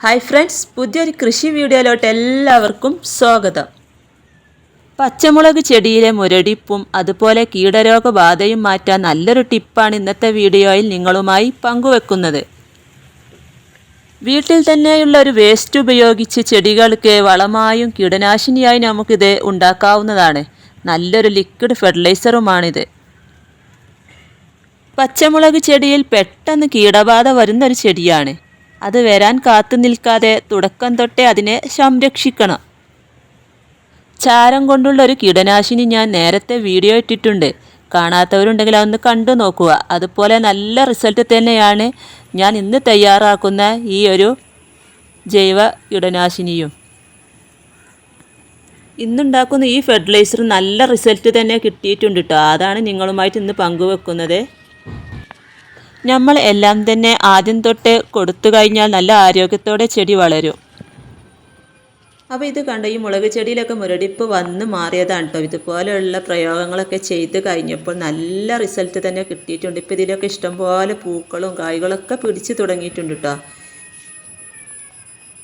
Hi friends പുതിയൊരു കൃഷി വീഡിയോയിലോട്ട് എല്ലാവർക്കും സ്വാഗതം. പച്ചമുളക് ചെടിയിലെ മുരടിപ്പും അതുപോലെ കീടരോഗബാധയും മാറ്റാൻ നല്ലൊരു ടിപ്പാണ് ഇന്നത്തെ വീഡിയോയിൽ നിങ്ങളുമായി പങ്കുവെക്കുന്നത്. വീട്ടിൽ തന്നെയുള്ള ഒരു വേസ്റ്റ് ഉപയോഗിച്ച് ചെടികൾക്ക് വളമായും കീടനാശിനിയായി നമുക്കിത് ഉണ്ടാക്കാവുന്നതാണ്. നല്ലൊരു ലിക്വിഡ് ഫെർട്ടിലൈസറുമാണിത്. പച്ചമുളക് ചെടിയിൽ പെട്ടെന്ന് കീടബാധ വരുന്നൊരു ചെടിയാണ്. അത് വരാൻ കാത്തു നിൽക്കാതെ തുടക്കം തൊട്ടേ അതിനെ സംരക്ഷിക്കണം. ചാരം കൊണ്ടുള്ള ഒരു കീടനാശിനി ഞാൻ നേരത്തെ വീഡിയോ ഇട്ടിട്ടുണ്ട്. കാണാത്തവരുണ്ടെങ്കിൽ അതൊന്ന് കണ്ടു നോക്കുക. അതുപോലെ നല്ല റിസൾട്ട് തന്നെയാണ് ഞാൻ ഇന്ന് തയ്യാറാക്കുന്ന ഈ ഒരു ജൈവ കീടനാശിനിയും. ഇന്നുണ്ടാക്കുന്ന ഈ ഫെർട്ടിലൈസർ നല്ല റിസൾട്ട് തന്നെ കിട്ടിയിട്ടുണ്ട് കേട്ടോ അതാണ് നിങ്ങളുമായിട്ട് ഇന്ന് പങ്കുവെക്കുന്നത്. നമ്മൾ എല്ലാം തന്നെ ആദ്യം തൊട്ട് കൊടുത്തു കഴിഞ്ഞാൽ നല്ല ആരോഗ്യത്തോടെ ചെടി വളരും. അപ്പോൾ ഇത് കണ്ട ഈ മുളക് ചെടിയിലൊക്കെ മുരടിപ്പ് വന്ന് മാറിയതാണ് കേട്ടോ ഇതുപോലെയുള്ള പ്രയോഗങ്ങളൊക്കെ ചെയ്ത് കഴിഞ്ഞപ്പോൾ നല്ല റിസൾട്ട് തന്നെ കിട്ടിയിട്ടുണ്ട്. ഇപ്പോൾ ഇതിലൊക്കെ ഇഷ്ടംപോലെ പൂക്കളും കായ്കളൊക്കെ പിടിച്ച് തുടങ്ങിയിട്ടുണ്ട് കേട്ടോ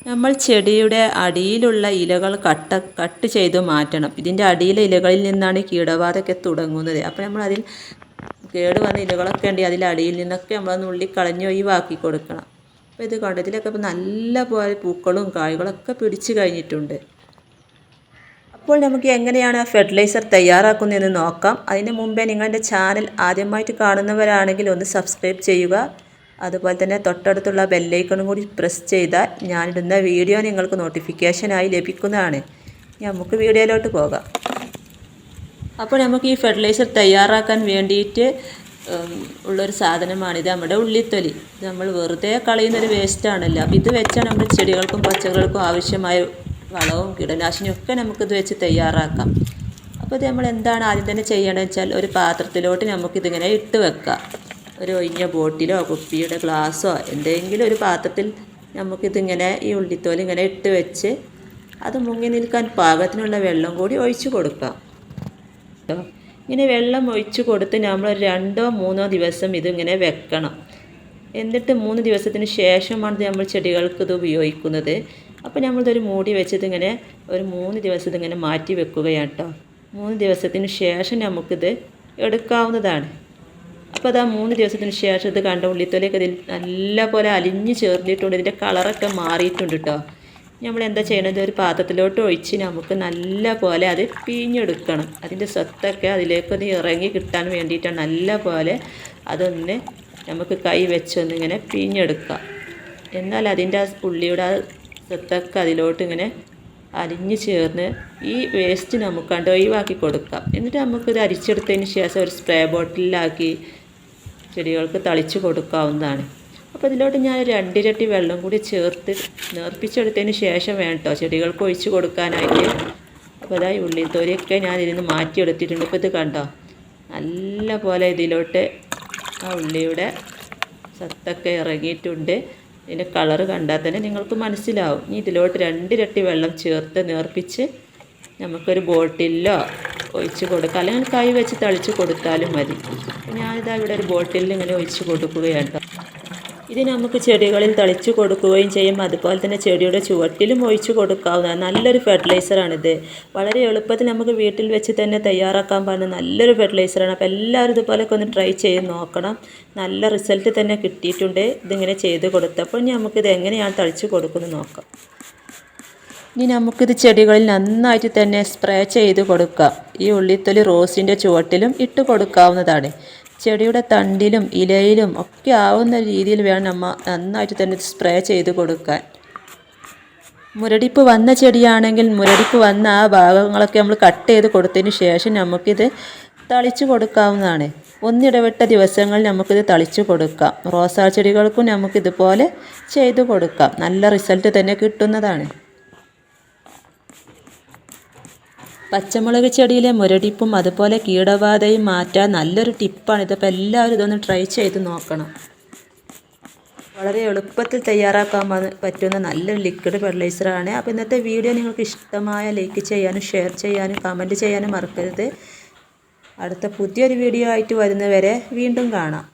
നമ്മൾ ചെടിയുടെ അടിയിലുള്ള ഇലകൾ കട്ട കട്ട് ചെയ്ത് മാറ്റണം. ഇതിന്റെ അടിയിലെ ഇലകളിൽ നിന്നാണ് കീടബാധയൊക്കെ തുടങ്ങുന്നത്. അപ്പോൾ നമ്മൾ അതിൽ കേട് വന്ന ഇലകളൊക്കെ ഉണ്ട് അതിൽ അടിയിൽ നിന്നൊക്കെ നമ്മൾ നുള്ളി കളഞ്ഞ് ഒഴിവാക്കി കൊടുക്കണം. അപ്പോൾ ഇത് കണ്ടു ഇതിലൊക്കെ ഇപ്പോൾ നല്ല പോലെ പൂക്കളും കായ്കളൊക്കെ പിടിച്ച് കഴിഞ്ഞിട്ടുണ്ട്. അപ്പോൾ നമുക്ക് എങ്ങനെയാണ് ഫെർട്ടിലൈസർ തയ്യാറാക്കുന്നതെന്ന് നോക്കാം. അതിന് മുമ്പേ നിങ്ങളുടെ ചാനൽ ആദ്യമായിട്ട് കാണുന്നവരാണെങ്കിൽ ഒന്ന് സബ്സ്ക്രൈബ് ചെയ്യുക. അതുപോലെ തന്നെ തൊട്ടടുത്തുള്ള ബെല്ലൈക്കണും കൂടി പ്രസ് ചെയ്താൽ ഞാനിടുന്ന വീഡിയോ നിങ്ങൾക്ക് നോട്ടിഫിക്കേഷനായി ലഭിക്കുന്നതാണ്. നമുക്ക് വീഡിയോയിലോട്ട് പോകാം. അപ്പോൾ നമുക്ക് ഈ ഫെർട്ടിലൈസർ തയ്യാറാക്കാൻ വേണ്ടിയിട്ട് ഉള്ളൊരു സാധനമാണിത് നമ്മുടെ ഉള്ളിത്തൊലി. ഇത് നമ്മൾ വെറുതെ കളയുന്നൊരു വേസ്റ്റാണല്ലോ അപ്പോൾ ഇത് വെച്ചാൽ നമ്മുടെ ചെടികൾക്കും പച്ചക്കറികൾക്കും ആവശ്യമായ വളവും കീടനാശിനിയും ഒക്കെ നമുക്കിത് വെച്ച് തയ്യാറാക്കാം. അപ്പോൾ ഇത് നമ്മൾ എന്താണ് ആദ്യം തന്നെ ചെയ്യേണ്ടത് വെച്ചാൽ ഒരു പാത്രത്തിലോട്ട് നമുക്കിതിങ്ങനെ ഇട്ട് വെക്കാം. ഒരു ഒഴിഞ്ഞ ബോട്ടിലോ കുപ്പിയുടെ ഗ്ലാസ്സോ എന്തെങ്കിലും ഒരു പാത്രത്തിൽ നമുക്കിതിങ്ങനെ ഈ ഉള്ളിത്തോലി ഇങ്ങനെ ഇട്ട് വെച്ച് അത് മുങ്ങി നിൽക്കാൻ പാകത്തിനുള്ള വെള്ളം കൂടി ഒഴിച്ചു കൊടുക്കാം. കേട്ടോ. ഇങ്ങനെ വെള്ളം ഒഴിച്ച് കൊടുത്ത് നമ്മൾ രണ്ടോ മൂന്നോ ദിവസം ഇതിങ്ങനെ വെക്കണം. എന്നിട്ട് മൂന്ന് ദിവസത്തിന് ശേഷമാണ് നമ്മൾ ചെടികൾക്ക് ഇത് ഉപയോഗിക്കുന്നത്. അപ്പോൾ നമ്മളിതൊരു മൂടി വെച്ചത് ഇങ്ങനെ ഒരു മൂന്ന് ദിവസം ഇതിങ്ങനെ മാറ്റി വെക്കുകയാണ് കേട്ടോ. മൂന്ന് ദിവസത്തിന് ശേഷം നമുക്കിത് എടുക്കാവുന്നതാണ്. അപ്പോൾ അത് മൂന്ന് ദിവസത്തിന് ശേഷം ഇത് കണ്ട ഉള്ളിത്തൊലയൊക്കെ ഇതിൽ നല്ല പോലെ അലിഞ്ഞ് ചേർന്നിട്ടുണ്ട്. ഇതിന്റെ കളറൊക്കെ മാറിയിട്ടുണ്ട് കേട്ടോ. നമ്മൾ എന്താ ചെയ്യണത്? ഒരു പാത്രത്തിലോട്ട് ഒഴിച്ച് നമുക്ക് നല്ല പോലെ അത് പിഴിഞ്ഞെടുക്കണം. അതിന്റെ സ്വത്തൊക്കെ അതിലേക്കൊന്ന് ഇറങ്ങി കിട്ടാൻ വേണ്ടിയിട്ടാണ് നല്ല പോലെ അതൊന്ന് നമുക്ക് കൈ വെച്ചൊന്നിങ്ങനെ പിഴിഞ്ഞെടുക്കാം എന്നാൽ അതിന്റെ ആ ഉള്ളിയുടെ ആ സ്വത്തൊക്കെ അതിലോട്ട് ഇങ്ങനെ അരിഞ്ഞു ചേർന്ന് ഈ വേസ്റ്റ് നമുക്ക് കണ്ട് ഒഴിവാക്കി കൊടുക്കാം. എന്നിട്ട് നമുക്കിത് അരിച്ചെടുത്തതിന് ശേഷം ഒരു സ്പ്രേ ബോട്ടിലാക്കി ചെടികൾക്ക് തളിച്ച് കൊടുക്കാവുന്നതാണ്. അപ്പോൾ ഇതിലോട്ട് ഞാൻ രണ്ടിരട്ടി വെള്ളം കൂടി ചേർത്ത് നേർപ്പിച്ചെടുത്തതിന് ശേഷം വേണ്ടോ ചെടികൾക്ക് ഒഴിച്ച് കൊടുക്കാനായിട്ട്. അപ്പോൾ അതാ ഈ ഉള്ളിത്തോലിയൊക്കെ ഞാൻ ഇതിന് മാറ്റിയെടുത്തിട്ടുണ്ട്. ഇപ്പോൾ ഇത് കണ്ടോ? നല്ല പോലെ ഇതിലോട്ട് ആ ഉള്ളിയുടെ സത്തൊക്കെ ഇറങ്ങിയിട്ടുണ്ട്. ഇതിന്റെ കളറ് കണ്ടാൽ തന്നെ നിങ്ങൾക്ക് മനസ്സിലാവും. ഇനി ഇതിലോട്ട് രണ്ടിരട്ടി വെള്ളം ചേർത്ത് നേർപ്പിച്ച് നമുക്കൊരു ബോട്ടിലോ ഒഴിച്ച് കൊടുക്കാം. അല്ലെങ്കിൽ കൈ വെച്ച് തളിച്ച് കൊടുത്താലും മതി. ഞാനിതാ ഇവിടെ ഒരു ബോട്ടിലിൽ ഇങ്ങനെ ഒഴിച്ച് കൊടുക്കുകയാണ് ഇത് നമുക്ക് ചെടികളിൽ തളിച്ചു കൊടുക്കുകയും ചെയ്യും. അതുപോലെ തന്നെ ചെടിയുടെ ചുവട്ടിലും ഒഴിച്ചു കൊടുക്കാവുന്നതാണ് നല്ലൊരു ഫെർട്ടിലൈസറാണിത് വളരെ എളുപ്പത്തിൽ നമുക്ക് വീട്ടിൽ വെച്ച് തന്നെ തയ്യാറാക്കാൻ പറ്റുന്ന നല്ലൊരു ഫെർട്ടിലൈസറാണ് അപ്പോൾ എല്ലാവരും ഇതുപോലെയൊക്കെ ഒന്ന് ട്രൈ ചെയ്ത് നോക്കണം. നല്ല റിസൾട്ട് തന്നെ കിട്ടിയിട്ടുണ്ട്. ഇതിങ്ങനെ ചെയ്ത് കൊടുത്തപ്പോൾ ഇനി നമുക്കിത് എങ്ങനെയാണ് തളിച്ചു കൊടുക്കുന്നത് നോക്കാം. ഇനി നമുക്കിത് ചെടികളിൽ നന്നായിട്ട് തന്നെ സ്പ്രേ ചെയ്ത് കൊടുക്കാം. ഈ ഉള്ളിത്തൊലി റോസിന്റെ ചുവട്ടിലും ഇട്ട് കൊടുക്കാവുന്നതാണ്. ചെടിയുടെ തണ്ടിലും ഇലയിലും ഒക്കെ ആവുന്ന രീതിയിൽ വേണം അമ്മ നന്നായിട്ട് തന്നെ സ്പ്രേ ചെയ്ത് കൊടുക്കാൻ. മുരടിപ്പ് വന്ന ചെടിയാണെങ്കിൽ മുരടിപ്പ് വന്ന ആ ഭാഗങ്ങളൊക്കെ നമ്മൾ കട്ട് ചെയ്ത് കൊടുത്തതിന് ശേഷം നമുക്കിത് തളിച്ചു കൊടുക്കാവുന്നതാണ്. ഒന്നിടവിട്ട ദിവസങ്ങളിൽ നമുക്കിത് തളിച്ചു കൊടുക്കാം. റോസാ ചെടികൾക്കും നമുക്കിതുപോലെ ചെയ്തു കൊടുക്കാം. നല്ല റിസൾട്ട് തന്നെ കിട്ടുന്നതാണ്. പച്ചമുളക് ചെടിയിലെ മുരടിപ്പും അതുപോലെ കീടബാധയും മാറ്റാൻ നല്ലൊരു ടിപ്പാണ്. ഇതിപ്പോൾ എല്ലാവരും ഇതൊന്ന് ട്രൈ ചെയ്ത് നോക്കണം. വളരെ എളുപ്പത്തിൽ തയ്യാറാക്കാൻ പറ്റുന്ന നല്ലൊരു ലിക്വിഡ് ഫെർട്ടിലൈസറാണ് അപ്പോൾ ഇന്നത്തെ വീഡിയോ നിങ്ങൾക്ക് ഇഷ്ടമായ ലൈക്ക് ചെയ്യാനും ഷെയർ ചെയ്യാനും കമന്റ് ചെയ്യാനും മറക്കരുത്. അടുത്ത പുതിയൊരു വീഡിയോ ആയിട്ട് വരുന്നവരെ വീണ്ടും കാണാം.